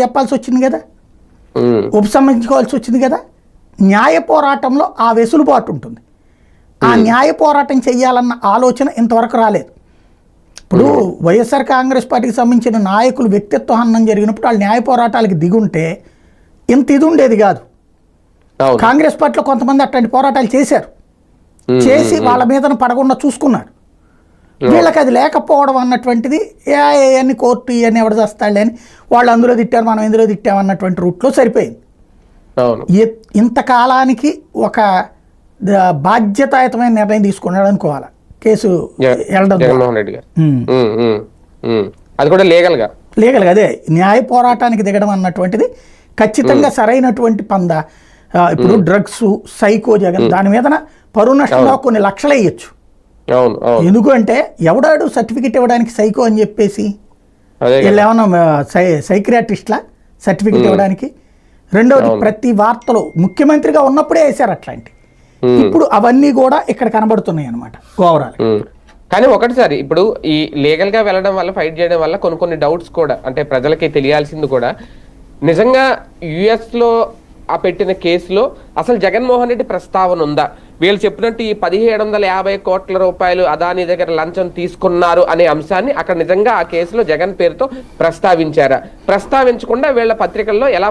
చెప్పాల్సి వచ్చింది కదా? ఉపసంహరించుకోవాల్సి వచ్చింది కదా? న్యాయ పోరాటంలో ఆ వెసులుబాటు ఉంటుంది ఆ న్యాయ పోరాటం చేయాలన్న ఆలోచన ఇంతవరకు రాలేదు. ఇప్పుడు వైఎస్ఆర్ కాంగ్రెస్ పార్టీకి సంబంధించిన నాయకులు వ్యక్తిత్వ హననం జరిగినప్పుడు వాళ్ళు న్యాయ పోరాటాలకు దిగుంటే ఇంత ఇది ఉండేది కాదు. కాంగ్రెస్ పార్టీలో కొంతమంది అట్లాంటి పోరాటాలు చేశారు. చేసి వాళ్ళ మీదన పడకుండా చూసుకున్నారు. వీళ్ళకి అది లేకపోవడం అన్నటువంటిది ఏ అన్ని కోర్టు ఇవన్నీ ఎవడు చేస్తాడులే అని వాళ్ళు అందులో తిట్టారు మనం ఇందులో తిట్టాం అన్నటువంటి రూట్లో సరిపోయింది. ఇంతకాలానికి ఒక బాధ్యతాయుతమైన నిర్ణయం తీసుకున్నాడు అనుకోవాలి? కేసు. అది కూడా లీగల్గా లీగల్గా అదే న్యాయ పోరాటానికి దిగడం అన్నటువంటిది ఖచ్చితంగా సరైనటువంటి పంద. ఇప్పుడు డ్రగ్స్ సైకో జగన్ దాని మీదన పరువు నష్టంగా కొన్ని లక్షలు వేయచ్చు ఎందుకు అంటే ఎవడాడు సర్టిఫికెట్ ఇవ్వడానికి సైకో అని చెప్పేసి. వీళ్ళు ఏమన్నా సై సైక్రియాటిస్ట్లా సర్టిఫికెట్ ఇవ్వడానికి? రెండవది ప్రతి వార్తలో ముఖ్యమంత్రిగా ఉన్నప్పుడే వేశారు అట్లాంటి. ఇప్పుడు అవన్నీ కూడా ఇక్కడ కనబడుతున్నాయి అనమాట ఓవరాల్. కానీ ఒకటి సార్ ఇప్పుడు ఈ లీగల్గా వెళ్ళడం వల్ల ఫైట్ చేయడం వల్ల కొన్ని కొన్ని డౌట్స్ కూడా అంటే ప్రజలకి తెలియాల్సింది కూడా నిజంగా యుఎస్లో ఆ పెట్టిన కేసులో అసలు జగన్మోహన్ రెడ్డి ప్రస్తావన ఉందా? వీళ్ళు చెప్పినట్టు ఈ పదిహేడు వందల యాభై కోట్ల రూపాయలు అదాని దగ్గర లంచం తీసుకున్నారు అనే అంశాన్ని అక్కడ నిజంగా ఆ కేసులో జగన్ పేరుతో ప్రస్తావించారా? ప్రస్తావించకుండా వీళ్ళ పత్రికల్లో ఎలా